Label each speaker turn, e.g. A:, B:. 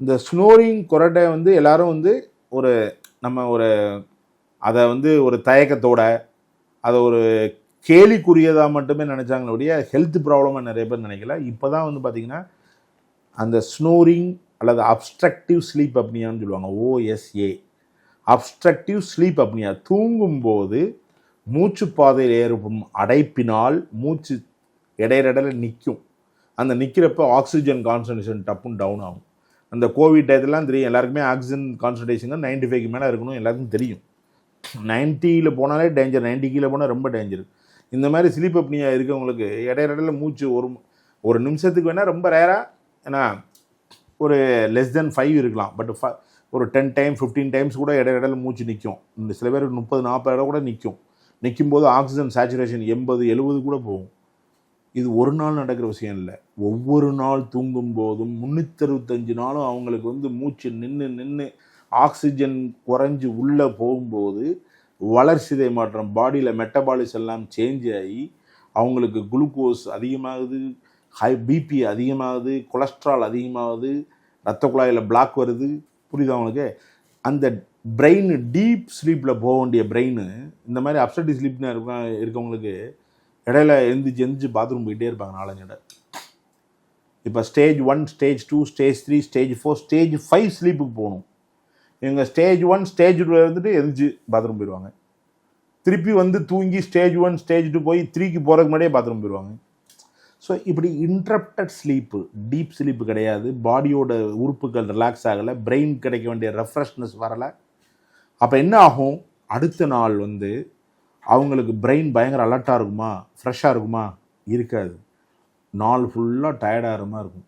A: இந்த ஸ்னோரிங் கொரட்டை வந்து எல்லாரும் வந்து ஒரு நம்ம ஒரு அதை வந்து ஒரு தயக்கத்தோட அதை ஒரு கேலிக்குரியதாக மட்டுமே நினச்சாங்களே ஒழிய ஹெல்த் ப்ராப்ளமாக நிறைய பேர் நினைக்கல. இப்போ தான் வந்து பார்த்திங்கன்னா அந்த ஸ்னோரிங் அல்லது அப்ஸ்ட்ரக்டிவ் ஸ்லீப் அப்னியான்னு சொல்லுவாங்க ஓஎஸ்ஏ அப்ஸ்ட்ரக்டிவ் ஸ்லீப் அப்னியா தூங்கும்போது மூச்சு பாதையில் ஏற்படும் அடைப்பினால் மூச்சு இடையிடல நிற்கும் அந்த நிற்கிறப்ப ஆக்சிஜன் கான்சன்ட்ரேஷன் டப்புன்னு டவுன் ஆகும். அந்த கோவிட் டயத்துலாம் தெரியும். எல்லாருக்குமே ஆக்சிஜன் கான்சன்ட்ரேஷன் நைன்டி ஃபைவ்க்கு மேலே இருக்கணும். எல்லாருக்கும் தெரியும். நைன்ட்டியில் போனாலே டேஞ்சர் நைன்ட்டி கீழே போனால் ரொம்ப டேஞ்சர் இந்த மாதிரி ஸ்லீப் அப்னியாக இருக்கவங்களுக்கு இடையிடையில மூச்சு ஒரு ஒரு நிமிஷத்துக்கு வேணால் ரொம்ப ரேராக ஏன்னா ஒரு லெஸ் தென் ஃபைவ் இருக்கலாம். பட் ஃப ஒரு டென் டைம் ஃபிஃப்டீன் டைம்ஸ் கூட இடையிடையில மூச்சு நிற்கும் இந்த சில பேர் முப்பது நாற்பது இடம் கூட நிற்கும் நிற்கும் போது ஆக்சிஜன் சேச்சுரேஷன் எண்பது எழுபது கூட போகும். இது ஒரு நாள் நடக்கிற விஷயம் இல்லை. ஒவ்வொரு நாள் தூங்கும் போதும் முந்நூற்றறுபத்தஞ்சு நாளும் அவங்களுக்கு வந்து மூச்சு நின்று நின்று ஆக்சிஜன் குறைஞ்சி உள்ளே போகும்போது வளர்சிதை மாற்றம் பாடியில் மெட்டபாலிஸ் எல்லாம் சேஞ்ச் ஆகி அவங்களுக்கு குளுக்கோஸ் அதிகமாகுது ஹை பிபி அதிகமாகுது கொலஸ்ட்ரால் அதிகமாகுது ரத்த குழாயில் பிளாக் வருது. புரியுது அவங்களுக்கு அந்த பிரெயின் டீப் ஸ்லீப்பில் போக வேண்டிய பிரெயின் இந்த மாதிரி அப்சட்டி ஸ்லீப்னு இருக்க இருக்கவங்களுக்கு இடையில எழுந்துச்சு எழுந்துச்சு பாத்ரூம் போயிட்டே இருப்பாங்க நாலஞ்சு இடம். இப்போ stage one stage two stage three stage four stage five ஸ்லீப்புக்கு போகணும். இவங்க ஸ்டேஜ் ஒன் ஸ்டேஜ் டூ இருந்துட்டு எழுந்துச்சு பாத்ரூம் போயிடுவாங்க. திருப்பி வந்து தூங்கி ஸ்டேஜ் ஒன் ஸ்டேஜ் டூ போய் த்ரீக்கு போகிறதுக்கு முன்னாடியே பாத்ரூம் போயிடுவாங்க. ஸோ இப்படி இன்ட்ரப்டட் ஸ்லீப்பு டீப் ஸ்லீப்பு கிடையாது. பாடியோட உறுப்புகள் ரிலாக்ஸ் ஆகலை. பிரெயின் கிடைக்க வேண்டிய ரெஃப்ரெஷ்னஸ் வரலை. அப்போ என்ன ஆகும்? அடுத்த நாள் வந்து அவங்களுக்கு பிரெயின் பயங்கர அலர்ட்டாக இருக்குமா? ஃப்ரெஷ்ஷாக இருக்குமா? இருக்காது. நாள் ஃபுல்லாக டயர்டாகிற மாதிரி இருக்கும்.